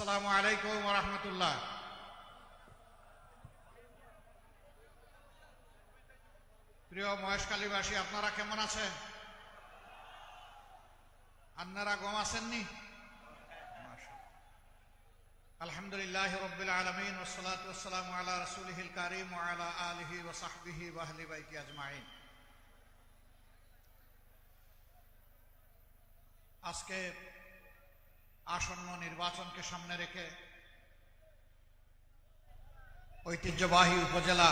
আসসালামু আলাইকুম রহমতুল্লাহ। প্রিয় মহেশকালীবাসী, আপনারা কেমন আছেন? আপনারা গম আছেননি আলহামদুলিল্লাহ রবিল আলমিন ওসলাত ওসালাম আলা রসুলহিল কারিম আলা আলহি ওসাহবিহি ওয়াহলি বাইতি আজমাইন। আজকে আসন্ন নির্বাচনকে সামনে রেখে ঐতিহ্যবাহী উপজেলা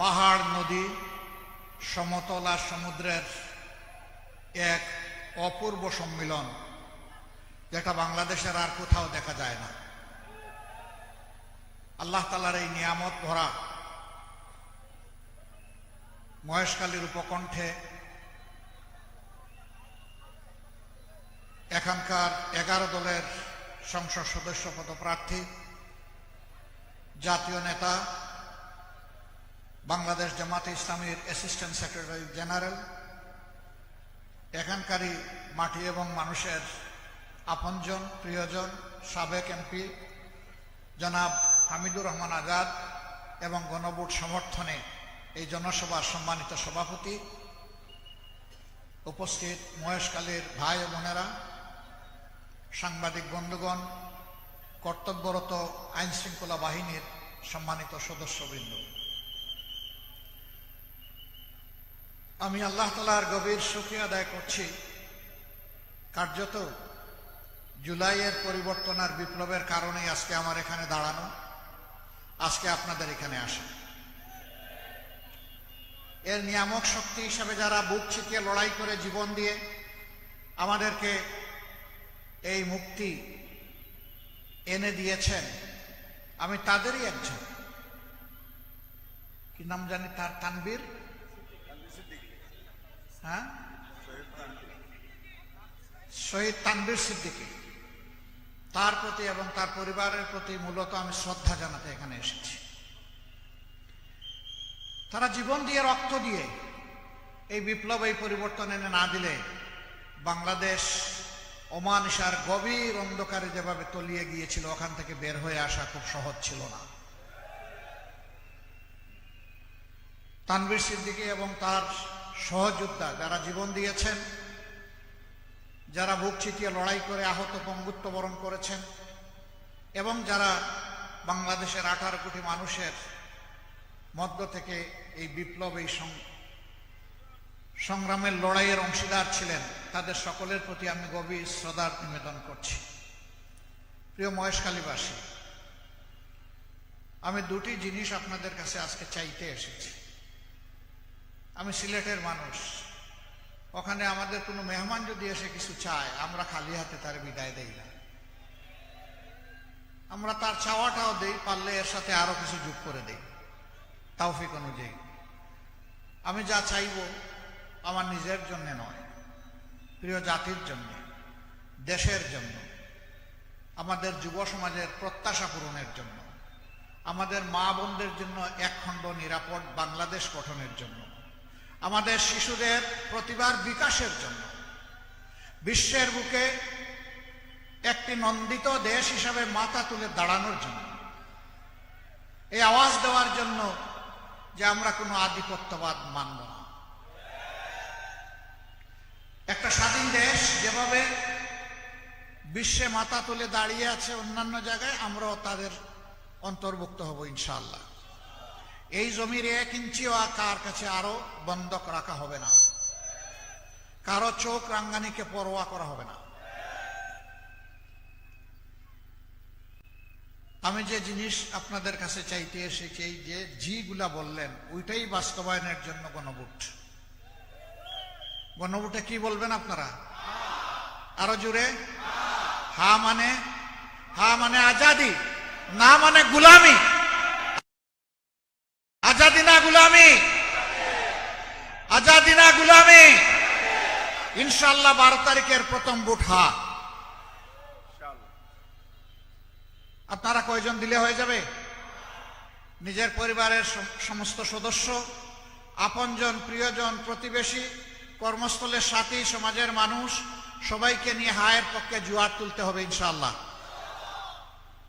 পাহাড়, নদী, সমতল সমুদ্রের এক অপূর্ব সম্মিলন, যেটা বাংলাদেশের আর কোথাও দেখা যায় না। আল্লাহ তালার এই নিয়ামত ভরা মহেশকালীর উপকণ্ঠে এখানকার এগারো দলের সংসদ সদস্য পদপ্রার্থী, জাতীয় নেতা, বাংলাদেশ জামাতে ইসলামীর অ্যাসিস্ট্যান্ট সেক্রেটারি জেনারেল, এখানকারই মাটি এবং মানুষের আপনজন, প্রিয়জন, সাবেক এমপি জনাব হামিদুর রহমান আজাদ এবং গণভোট সমর্থনে এই জনসভার সম্মানিত সভাপতি, উপস্থিত মহেশকালীর ভাই বোনেরা সাংবাদিক বন্ধুগণ, কর্তব্যরত আইন শৃঙ্খলা বাহিনীর সম্মানিত সদস্যবৃন্দ। আমি আল্লাহ তালার গভীর সুখী আদায় করছি। কার্যত জুলাইয়ের পরিবর্তন আর বিপ্লবের কারণেই আজকে আমার এখানে দাঁড়ানো। আজকে আপনাদের এখানে আসা। এর নিয়ামক শক্তি হিসাবে যারা বুক ছিটিয়ে লড়াই করে জীবন দিয়ে আমাদেরকে এই মুক্তি এনে দিয়েছেন। আমি তাদেরই একজন। কি নাম জানি তার? তানবীর হ্যাঁ? শহীদ তানবীর সিদ্দিকী। তার প্রতি এবং তার পরিবারের প্রতি মূলত আমি শ্রদ্ধা জানাতে এখানে এসেছি। তারা জীবন দিয়ে রক্ত দিয়ে এই বিপ্লব, এই পরিবর্তন এনে না দিলে বাংলাদেশ অমানিসার গভীর অন্ধকারে যেভাবে তলিয়ে গিয়েছিল, ওখান থেকে বের হয়ে আসা খুব সহজ ছিল না। তানবীর সিদ্দিকী এবং তার সহযোদ্ধা যারা জীবন দিয়েছেন, যারা বুক ছিটিয়ে লড়াই করে আহত পঙ্গুত্ব বরণ করেছেন, এবং যারা বাংলাদেশের আঠারো কোটি মানুষের মধ্য থেকে এই বিপ্লব এই সংগ্রামের লড়াইয়ের অংশীদার ছিলেন। তাদের সকলের প্রতি আমি গভীর শ্রদ্ধার নিবেদন করছি। প্রিয় মহেশকালীবাসী আমি দুটি জিনিস আপনাদের কাছে আজকে চাইতে এসেছি। আমি সিলেটের মানুষ। ওখানে আমাদের কোনো মেহমান যদি এসে কিছু চায়, আমরা খালি হাতে তার বিদায় দেই না। আমরা তার চাওয়াটাও দেই, পারলে এর সাথে আরও কিছু যোগ করে দেই। তাওফিক অনুযায়ী। আমি যা চাইব আমার নিজের জন্য নয়, প্রিয় জাতির জন্য, দেশের জন্য, আমাদের যুব সমাজের প্রত্যাশা পূরণের জন্য, আমাদের মা বোনদের জন্য একখণ্ড নিরাপদ বাংলাদেশ গঠনের জন্য, আমাদের শিশুদের প্রতিভার বিকাশের জন্য, বিশ্বের বুকে একটি নন্দিত দেশ হিসাবে মাথা তুলে দাঁড়ানোর জন্য, এই আওয়াজ দেওয়ার জন্য যে আমরা কোনো আধিপত্যবাদ মানব না একটা স্বাধীন দেশ, যেভাবে বিশ্বে মাথা তুলে দাঁড়িয়ে আছে অন্যান্য জায়গায়, আমরাও তাদের অন্তর্ভুক্ত হব ইনশাল্লাহ এই জমির এক ইঞ্চিও কার কাছে আরও বন্ধক রাখা হবে না। কারও চোখ রাঙ্গানিকে পরোয়া করা হবে না। আমি যে জিনিস আপনাদের কাছে চাইতে এসেছি যে জিগুলা বললেন, ওইটাই বাস্তবায়নের জন্য গণভোট। গণভোটে কি বলবেন আপনারা? আরও জুড়ে হা মানে? হা মানে আজাদি, না মানে গুলামি। আজাদি না গুলামি? আজাদি না গুলামি? ইনশাল্লাহ বারো তারিখের প্রথম বুট হা। আপনারা কয়জন দিলে হয়ে যাবে? নিজের পরিবারের সমস্ত সদস্য, আপনজন, প্রিয়জন, প্রতিবেশী কর্মস্থলের সাথী, সমাজের মানুষ, সবাইকে নিয়ে হায়ের পক্ষে জুয়ার তুলতে হবে ইনশাআল্লাহ।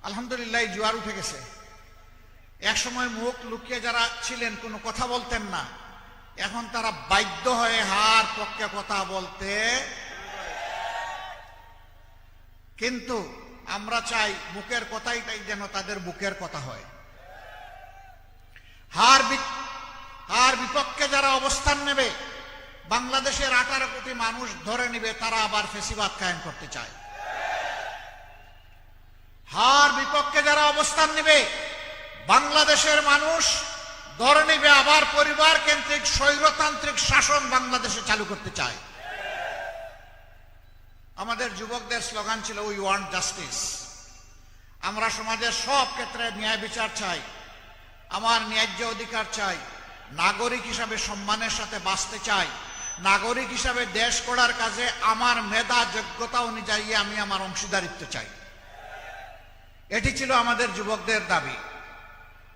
আলহামদুলিল্লাহ জুয়ার উঠে গেছে। এক সময় মুখ লুকিয়ে যারা ছিলেন, কোনো কথা বলতেন না। এখন তারা বাধ্য হয়ে হার পক্ষে কথা বলতে কিন্তু আমরা চাই মুখের কথাইটাই যেন তাদের বুকের কথা হয়। হার হার বিপক্ষে যারা অবস্থান নেবে বাংলাদেশের আঠারো কোটি মানুষ ধরে নিবে, তারা আবার ফেসিবাদ কায়েম করতে চায়। হার বিপক্ষে যারা অবস্থান নেবে, বাংলাদেশের মানুষ ধরে নিবে, আবার পরিবার কেন্দ্রিক স্বৈরতান্ত্রিক শাসন বাংলাদেশে চালু করতে চায়। আমাদের যুবকদের স্লোগান ছিল উই ওয়ান্ট জাস্টিস আমরা সমাজের সব ক্ষেত্রে ন্যায় বিচার চাই, আমার ন্যায্য অধিকার চাই, নাগরিক হিসাবে সম্মানের সাথে বাঁচতে চাই নাগরিক হিসাবে দেশ গড়ার কাজে আমার মেধা, যোগ্যতা অনুযায়ী আমি আমার অংশীদারিত্ব চাই। এটি ছিল আমাদের যুবকদের দাবি।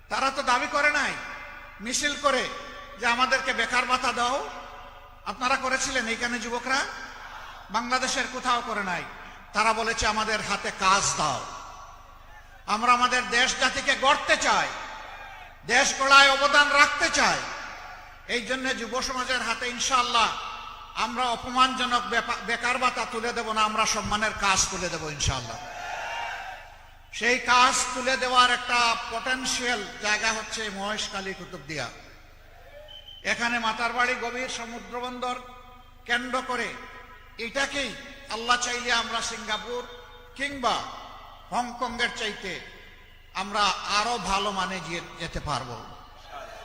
তারা তো দাবি করে নাই, মিছিল করে যে আমাদেরকে বেকার ভাতা দাও। আপনারা করেছিলেন এইখানে যুবকরা? বাংলাদেশের কোথাও করে নাই। তারা বলেছে, আমাদের হাতে কাজ দাও। আমরা আমাদের দেশ জাতিকে গড়তে চাই। দেশ গড়ায় অবদান রাখতে চাই। এই জন্য যুব সমাজের হাতে ইনশাল্লাহ আমরা অপমানজনক বেকার ভাতা তুলে দেব না, আমরা সম্মানের কাজ তুলে দেব ইনশাল্লাহ সেই কাজ তুলে দেওয়ার একটা পটেনশিয়াল জায়গা হচ্ছে মহেশখালী কুতুবদিয়া এখানে মাতার বাড়ি গভীর সমুদ্র বন্দর, কেন্দ্র করে এটাকেই আল্লাহ চাইলে আমরা সিঙ্গাপুর কিংবা হংকংয়ের চাইতে আমরা আরও ভালো মানে যেতে পারব।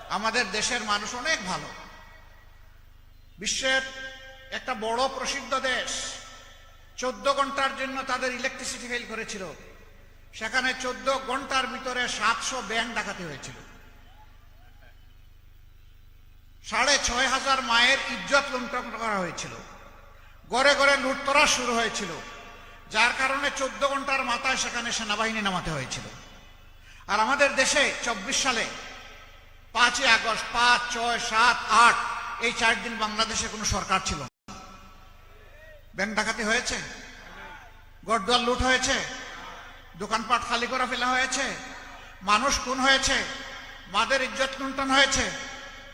আমাদের দেশের মানুষ অনেক ভালো। বিশ্বের একটা বড় প্রসিদ্ধ দেশ, চোদ্দ ঘণ্টার জন্য তাদের ইলেকট্রিসিটি ফেল করেছিল। সেখানে চোদ্দ ঘণ্টার ভিতরে সাতশো ব্যাংক ডাকাতি হয়েছিল। সাড়ে ছয় হাজার মায়ের ইজ্জত লুণ্ঠন করা হয়েছিল। গড়ে গড়ে লুটতরা শুরু হয়েছিল। যার কারণে চোদ্দ ঘণ্টার মাথায় সেখানে সেনাবাহিনী নামাতে হয়েছিল। আর আমাদের দেশে চব্বিশ সালে পাঁচই আগস্ট, পাঁচ, ছয়, সাত, আট, এই চার দিন বাংলাদেশে কোনো সরকার ছিল ব্যাংক ডাকাতি হয়েছে? গড়দুয়ার লুট হয়েছে? দোকানপাট খালি করা ফেলা হয়েছে? মানুষ খুন হয়েছে? মাদের ইজ্জত লুণ্ঠন হয়েছে?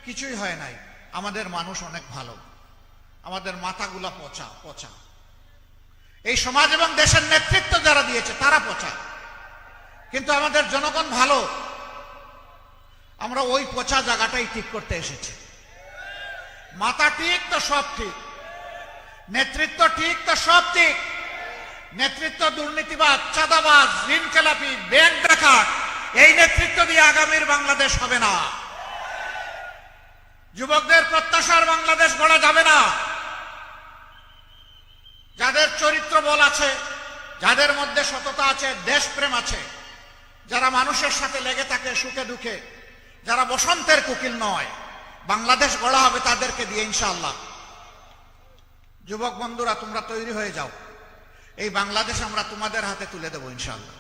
কিছুই হয় নাই। আমাদের মানুষ অনেক ভালো। আমাদের মাথাগুলা পচা পচা। এই সমাজ এবং দেশের নেতৃত্ব যারা দিয়েছে, তারা পচা। কিন্তু আমাদের জনগণ ভালো। আমরা ওই পচা জায়গাটাই ঠিক করতে এসেছি। মাথা ঠিক তো সব ঠিক। নেতৃত্ব ঠিক তো সব ঠিক। নেতৃত্ব দুর্নীতিবাদ, চাঁদাবাজ ঋণ খেলাপি ব্যাংক ডাকাত, এই নেতৃত্ব দিয়ে আগামীর বাংলাদেশ হবে না। যুবকদের প্রত্যাশার বাংলাদেশ গড়া যাবে না। যাদের চরিত্র বল আছে, যাদের মধ্যে সততা আছে, দেশপ্রেম আছে, যারা মানুষের সাথে লেগে থাকে, সুখে দুঃখে যারা বসন্তের কুকিল নয়, বাংলাদেশ গড়া হবে তাদেরকে দিয়ে ইনশাআল্লাহ। যুবক বন্ধুরা, তোমরা তৈরি হয়ে যাও। এই বাংলাদেশ আমরা তোমাদের হাতে তুলে দেবো ইনশাআল্লাহ।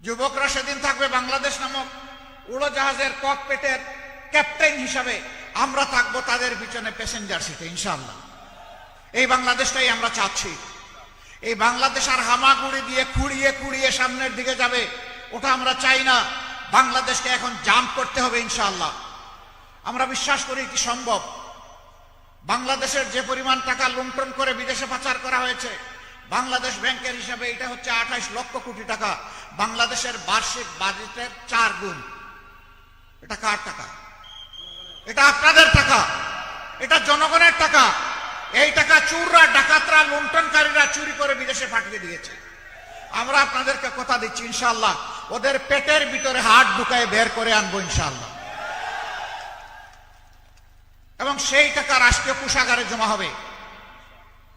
যুবকরা সেদিন থাকবে বাংলাদেশ নামক উড়োজাহাজের ককপেটের ক্যাপ্টেন হিসাবে আমরা থাকব তাদের পিছনে প্যাসেঞ্জার সিটে ইনশাআল্লাহ। এই বাংলাদেশটাই আমরা চাচ্ছি। এই বাংলাদেশ আর হামাগুড়ি দিয়ে কুড়িয়ে কুড়িয়ে সামনের দিকে যাবে, ওটা আমরা চাই না। বাংলাদেশকে এখন জাম্প করতে হবে ইনশাআল্লাহ। আমরা বিশ্বাস করি কি সম্ভব। বাংলাদেশের যে পরিমাণ টাকা লুণ্ঠন করে বিদেশে পাচার করা হয়েছে, বাংলাদেশ ব্যাংকের হিসাবে এটা হচ্ছে আঠাইশ লক্ষ কোটি টাকা। বাংলাদেশের বার্ষিক বাজেটের চার গুণ। এটা কার টাকা? এটা আপনাদের টাকা। এটা জনগণের টাকা। এই টাকা চুররা, ডাকাতরা, লুণ্ঠনকারীরা চুরি করে বিদেশে পাঠিয়ে দিয়েছে। আমরা আপনাদেরকে কথা দিচ্ছি ইনশাল্লাহ ওদের পেটের ভিতরে হাট ঢুকায় বের করে আনব ইনশাল্লাহ এবং সেই টাকা রাষ্ট্রীয় কোষাগারে জমা হবে।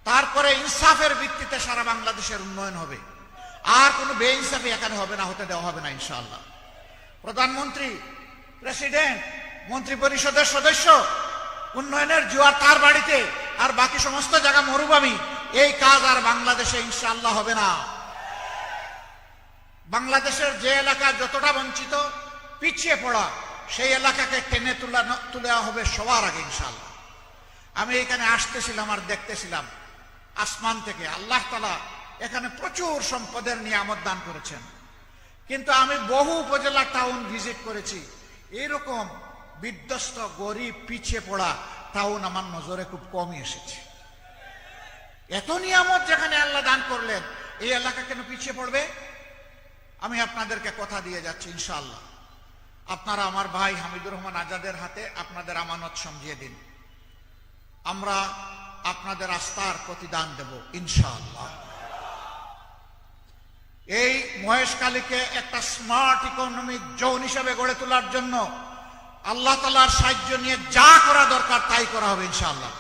তারপরে ইনসাফের ভিত্তিতে সারা বাংলাদেশের উন্নয়ন হবে। আর কোনো বেইনসাফি এখানে হবে না, হতে দেওয়া হবে না ইনশাআল্লাহ। প্রধানমন্ত্রী, প্রেসিডেন্ট মন্ত্রী পরিষদের সদস্য, উন্নয়নের জোয়ার তার বাড়িতে, আর বাকি সমস্ত জায়গা মরুভূমি, এই কাজ আর বাংলাদেশে ইনশাআল্লাহ হবে না। বাংলাদেশের যে এলাকা যতটা বঞ্চিত, পিছিয়ে পড়া, সেই এলাকাকে টেনে তোলা তুলে হবে সবার আগে ইনশাআল্লাহ। আমি এখানে আসতেছিলাম আর দেখতেছিলাম আসমান থেকে। আল্লাহ তালা এখানে প্রচুর সম্পদের নিয়ামত দান করেছেন। কিন্তু আমি বহু উপজেলা টাউন ভিজিট করেছি। এরকম বিধ্বস্ত, গরিব, পিছিয়ে পড়া টাউন আমার নজরে খুব কমই এসেছে। এত নিয়ামত যেখানে আল্লাহ দান করলেন, এই এলাকা কেন পিছিয়ে পড়বে? আমি আপনাদেরকে কথা দিয়ে যাচ্ছি, ইনশাআল্লাহ। আপনারা আমার ভাই হামিদুর রহমান আজাদের হাতে আপনাদের আমানত সমঝিয়ে দিন। আমরা আপনাদের আস্থার প্রতিদান দেব, ইনশাআল্লাহ। এই মহেশকালীকে একটা স্মার্ট ইকোনমিক জোন হিসেবে গড়ে তোলার জন্য আল্লাহ তালার সাহায্য নিয়ে যা করা দরকার তাই করা হবে, ইনশাআল্লাহ।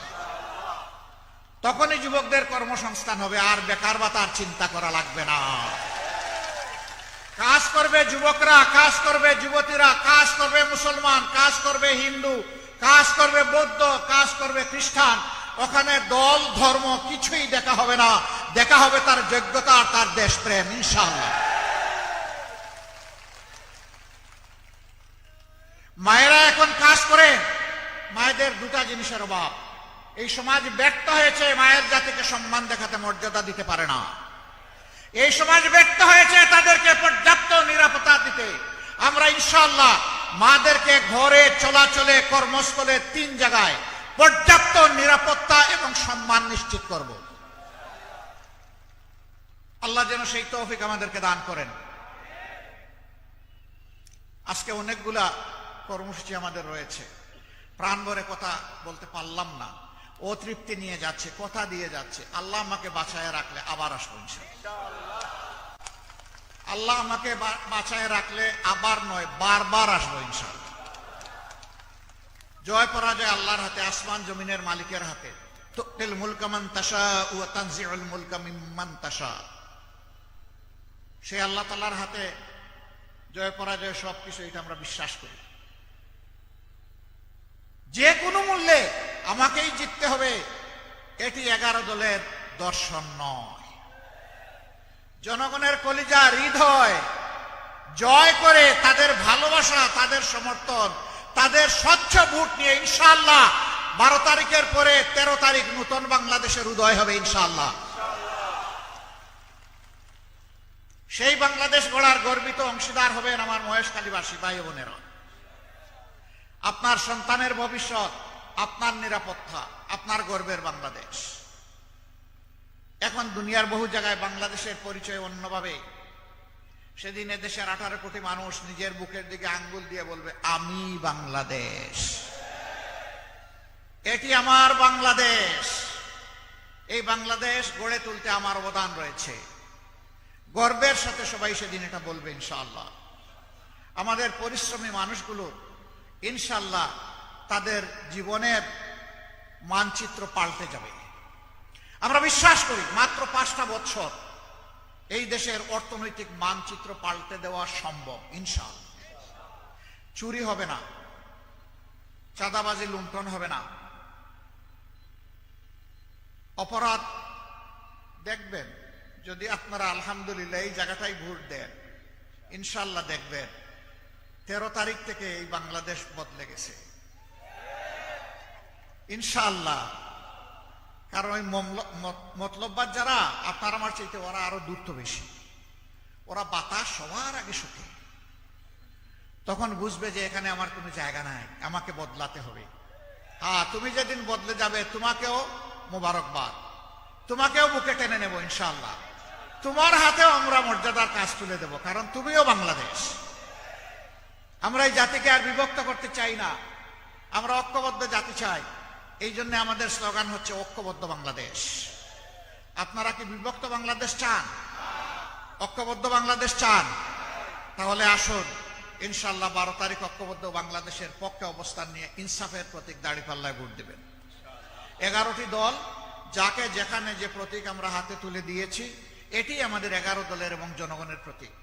তখনই যুবকদের কর্মসংস্থান হবে, আর বেকার ভাতার চিন্তা করা লাগবে না। কাজ করবে যুবকরা, কাজ করবে যুবতীরা, কাজ করবে মুসলমান, কাজ করবে হিন্দু, কাজ করবে বৌদ্ধ, কাজ করবে খ্রিস্টান। ওখানে দল, ধর্ম কিছুই দেখা হবে না। দেখা হবে তার যোগ্যতা আর তার দেশপ্রেম, ইনশাআল্লাহ। মায়েরা এখন কাজ করে মায়েদের দুটা জিনিসের অভাব। এই সমাজ ব্যর্থ হয়েছে, মায়ের জাতিকে সম্মান দেখাতে মর্যাদা দিতে পারে না। এই সমাজ ব্যর্থ হয়েছে তাদেরকে পর্যাপ্ত নিরাপত্তা দিতে। আমরা ইনশাল্লাহ মাদেরকে ঘরে, চলাচলে, কর্মস্থলে তিন জায়গায় পর্যাপ্ত নিরাপত্তা এবং সম্মান নিশ্চিত করব। আল্লাহ যেন সেই তৌফিক আমাদেরকে দান করেন। আজকে অনেকগুলা কর্মসূচি আমাদের রয়েছে। প্রাণ ভরে কথা বলতে পারলাম না। অতৃপ্তি নিয়ে যাচ্ছে, কথা দিয়ে যাচ্ছে। আল্লাহ আমাকে বাঁচায় রাখলে আবার আসব আল্লাহ আমাকে বাঁচায় রাখলে আবার নয়, বারবার আসব জয় পরাজয় আল্লাহর হাতে, আসমান জমিনের মালিকের হাতে। তাশা। সে আল্লাহ তাআলার হাতে জয় পরাজয় সবকিছু, এটা আমরা বিশ্বাস করি। যে কোনো মূল্যে আমাকেই জিততে হবে। এটি এগারো দলের দর্শন নয়। জনগণের কলিজা হৃদয় জয় করে তাদের ভালোবাসা, তাদের সমর্থন, তাদের স্বচ্ছ ভোট নিয়ে ইনশাল্লাহ বারো তারিখের পরে তেরো তারিখ নতুন বাংলাদেশের উদয় হবে ইনশাল্লাহ সেই বাংলাদেশ গড়ার গর্বিত অংশীদার হবেন আমার মহেশকালীবাসী ভাই বোনেরা। আপনার সন্তানের ভবিষ্যৎ, আপনার নিরাপত্তা, আপনার গর্বের বাংলাদেশ। এখন দুনিয়ার বহু জায়গায় বাংলাদেশের পরিচয় অন্যভাবে। সেদিন দেশের আঠারো কোটি মানুষ নিজের বুকের দিকে আঙ্গুল দিয়ে বলবে, আমি বাংলাদেশ। এটি আমার বাংলাদেশ। এই বাংলাদেশ গড়ে তুলতে আমার অবদান রয়েছে। গর্বের সাথে সবাই সেদিন এটা বলবে, ইনশাআল্লাহ। আমাদের পরিশ্রমী মানুষগুলো ইনশাল্লাহ তাদের জীবনের মানচিত্র পাল্টে যাবে। আমরা বিশ্বাস করি, মাত্র পাঁচটা বছর এই দেশের অর্থনৈতিক মানচিত্র পাল্টে দেওয়া সম্ভব ইনশাআল্লাহ চুরি হবে না, চাঁদাবাজি লুণ্ঠন হবে না। অপরাধ, দেখবেন, যদি আপনারা আলহামদুলিল্লাহ এই জায়গাটাই ভোট দেন, ইনশাল্লাহ দেখবেন। তেরো তারিখ থেকে এই বাংলাদেশ বদলে গেছে। ইনশাআল্লাহ। কারণ ওই মতলববাদ যারা, আপনার আমার চাইতে ওরা আরও দূরত্ব বেশি। ওরা বাতাস সবার আগে শুকে। তখন বুঝবে যে এখানে আমার কোনো জায়গা নাই, আমাকে বদলাতে হবে। হ্যাঁ তুমি যেদিন বদলে যাবে, তোমাকেও মোবারকবাদ। তোমাকেও বুকে টেনে নেব, ইনশাআল্লাহ। তোমার হাতেও আমরা মর্যাদার কাজ তুলে দেব, কারণ তুমিও বাংলাদেশ। আমরা এই জাতিকে আর বিভক্ত করতে চাই না। আমরা ঐক্যবদ্ধ জাতি চাই। এই জন্য আমাদের স্লোগান হচ্ছে ঐক্যবদ্ধ বাংলাদেশ। আপনারা কি বিভক্ত বাংলাদেশ চান? ঐক্যবদ্ধ বাংলাদেশ চান? তাহলে আসুন ইনশাল্লাহ বারো তারিখ ঐক্যবদ্ধ বাংলাদেশের পক্ষে অবস্থান নিয়ে ইনসাফের প্রতীক দাঁড়িপাল্লায় ভোট দেবেন। এগারোটি দল, যাকে যেখানে যে প্রতীক আমরা হাতে তুলে দিয়েছি, এটি আমাদের এগারো দলের এবং জনগণের প্রতীক।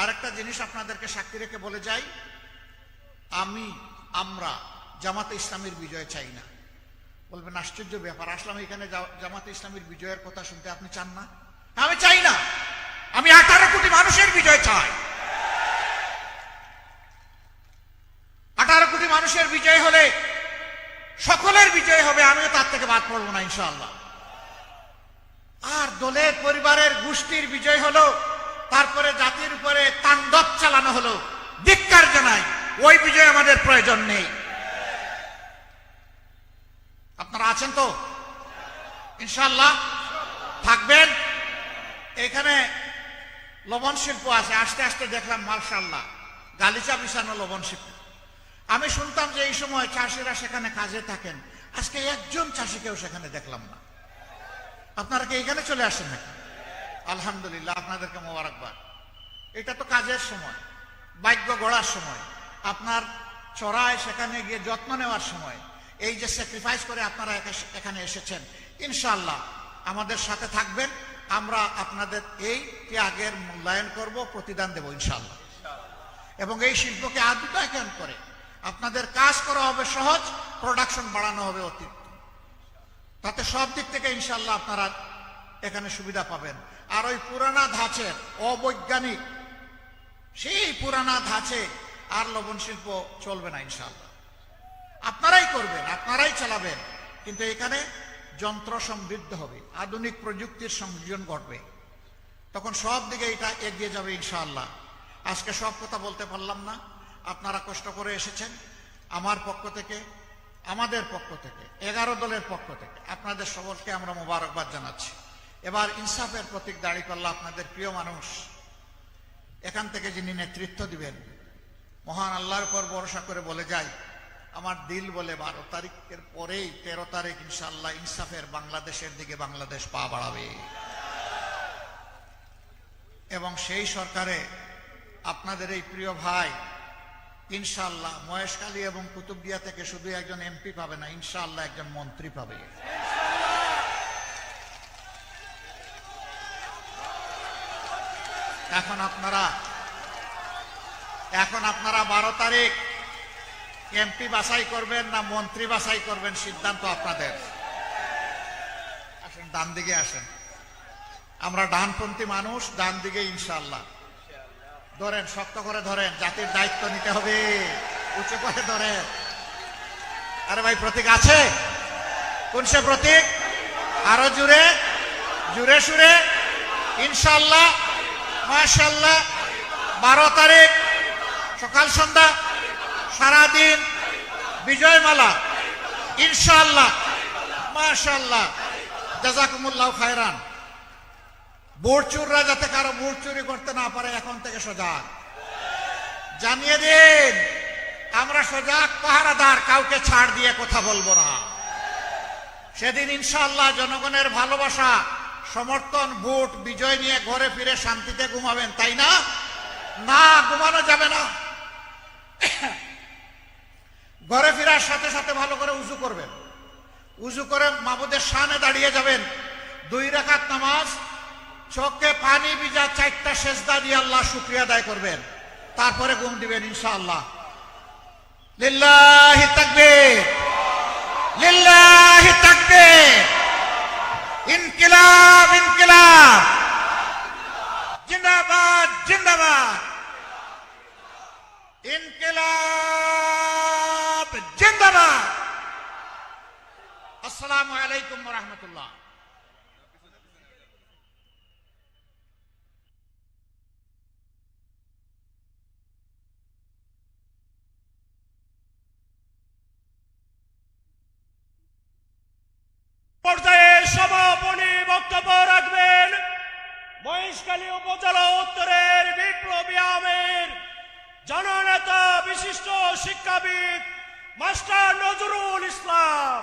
আরেকটা জিনিস আপনাদেরকে সাক্ষী রেখে বলে যাই, আমি, আমরা জামাতে ইসলামের বিজয় চাই না। বলবেন, আশ্চর্য ব্যাপার, আসলাম এখানে জামাতে ইসলামের বিজয়ের কথা শুনতে, আপনি চান না? আমি চাই না। আমি আঠারো কোটি মানুষের বিজয় চাই। আঠারো কোটি মানুষের বিজয় হলে সকলের বিজয় হবে, আমিও তার থেকে বাদ পড়ব না ইনশাল্লাহ আর দলের, পরিবারের গোষ্ঠীর বিজয় হলো তারপরে জাতির উপরে তাণ্ডব চালানো হলো। ধিক্কার জানাই, ওই বিজয় আমাদের প্রয়োজন নেই। আপনারা আছেন তো? ইনশাল্লাহ থাকবেন। এখানে লবণ শিল্প আছে, আস্তে আস্তে দেখলাম মার্শাল্লাহ গালিচা বিছানো লবণ শিল্প। আমি শুনতাম যে এই সময় চাষিরা সেখানে কাজে থাকেন। আজকে একজন চাষিকেও সেখানে দেখলাম না। আপনারা কি এখানে চলে আসেন নাকি? আলহামদুলিল্লাহ, আপনাদেরকে মোবারকবাদ। এটা তো কাজের সময় বাক্য গড়ার সময়, আপনার চড়ায় সেখানে গিয়ে যত্ন নেওয়ার সময়, এই যে স্যাক্রিফাইস করে আপনারা এখানে এসেছেন ইনশাল্লাহ আমাদের সাথে থাকবেন, আমরা আপনাদের এই ত্যাগের মূল্যায়ন করব, প্রতিদান দেব ইনশাল্লাহ এবং এই শিল্পকে আধুনিকায়ন করে, আপনাদের কাজ করা হবে সহজ প্রোডাকশন বাড়ানো হবে অতিরিক্ত। তাতে সব দিক থেকে ইনশাল্লাহ আপনারা এখানে সুবিধা পাবেন। আর ওই পুরানা ধাঁচের অবৈজ্ঞানিক, সেই পুরানা ধাঁচে আর লবণ শিল্প চলবে না ইনশাল্লাহ আপনারাই করবেন, আপনারাই চালাবেন, কিন্তু এখানে যন্ত্র সমৃদ্ধ হবে, আধুনিক প্রযুক্তির সংযোজন ঘটবে। তখন সব দিকে এটা এগিয়ে যাবে ইনশাআল্লাহ। আজকে সব কথা বলতে পারলাম না, আপনারা কষ্ট করে এসেছেন, আমার পক্ষ থেকে, আমাদের পক্ষ থেকে, এগারো দলের পক্ষ থেকে, আপনাদের সকলকে আমরা মোবারকবাদ জানাচ্ছি। এবার ইনসাফের প্রতীক দাঁড়িয়ে দাঁড়িপাল্লা আপনাদের প্রিয় মানুষ। এখান থেকে যিনি নেতৃত্ব দিবেন, মহান আল্লাহর পর ভরসা করে বলে যাই, আমার দিল বলে বারো তারিখের পরেই তেরো তারিখ ইনশাল্লাহ ইনসাফের বাংলাদেশের দিকে বাংলাদেশ পা বাড়াবে। এবং সেই সরকারে আপনাদের এই প্রিয় ভাই ইনশাল্লাহ মহেশখালী এবং কুতুবদিয়া থেকে শুধু একজন এমপি পাবে না ইনশাল্লাহ একজন মন্ত্রী পাবে। এখন আপনারা এখন আপনারা বারো তারিখ এমপি বাছাই করবেন না মন্ত্রী বাছাই করবেন সিদ্ধান্ত আপনাদের? আসেন, ডান দিকে আসেন। আমরা ডানপন্থী মানুষ, ডান দিকে ইনশাল্লাহ ধরেন, শক্ত করে ধরেন, জাতির দায়িত্ব নিতে হবে, উঁচু করে ধরেন। আরে ভাই, প্রতীক আছে? কোন সে প্রতীক? আরও জুড়ে জুড়ে সুরে ইনশাল্লাহ মাশাল্লাহ বারো তারিখ, সকাল সন্ধ্যা, সারাদিন বিজয়মালা ইনশাল্লাহ মাশাল্লাহ জাজাকুমুল্লাহ খায়রান। বুট চুররা যাতে কারও বুট চুরি করতে না পারে, এখন থেকে সজাগ। জানিয়ে দিন, আমরা সজাগ পাহারাদার, কাউকে ছাড় দিয়ে কথা বলব না। সেদিন ইনশাআল্লাহ জনগণের ভালোবাসা সমর্থন, ভোট, বিজয় নিয়ে ঘরে ফিরে শান্তিতে ঘুমাবেন, তাই না? না, ঘুমানো যাবে না। ঘরে ফেরার সাথে সাথে ভালো করে উজু করবেন। উজু করে মাবুদের সামনে দাঁড়িয়ে যাবেন। দুই রাকাত নামাজ, চোখে পানি ভিজা চারটা সেজদা দিয়ে আল্লাহ শুক্রিয়া আদায় করবেন। তারপরে ঘুম দিবেন, ইনশাআল্লাহ। লিল্লাহি তাকবীর। লিল্লাহি তাকবীর। انقلاب انقلاب! زندہ باد زندہ باد! انقلاب زندہ باد! السلام علیکم ورحمۃ اللہ! শিক্ষাবিদ মাস্টার নজরুল ইসলাম।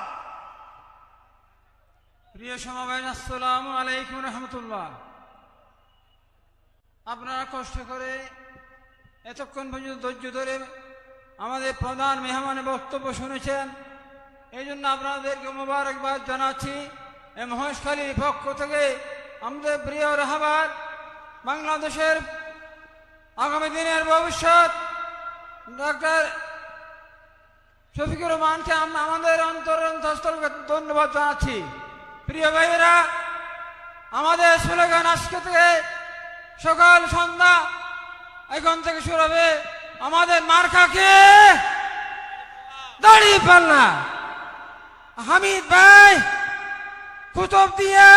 প্রিয় সমাবেশ, আসসালামু আলাইকুম রহমতুল্লাহ। আপনারা কষ্ট করে এতক্ষণ পর্যন্ত ধৈর্য ধরে আমাদের প্রধান মেহমানের বক্তব্য শুনেছেন। এই জন্য আপনাদেরকে মোবারকবাদ জানাচ্ছি। এই মহেশখালীর পক্ষ থেকে আমাদের প্রিয় রাহাবাদ বাংলাদেশের আগামী দিনের ভবিষ্যৎ ডক্টর শফিকুর রহমানকে আমাদের অন্তর অন্তঃস্থল ধন্যবাদ জানাচ্ছি। প্রিয় ভাইয়েরা, আমাদের স্লোগান আজকে থেকে সকাল সন্ধ্যা এখন থেকে শুরু হবে আমাদের মার্কাকে দাঁড়িয়ে পাল্লা। হামিদ ভাই কুতুব দিয়া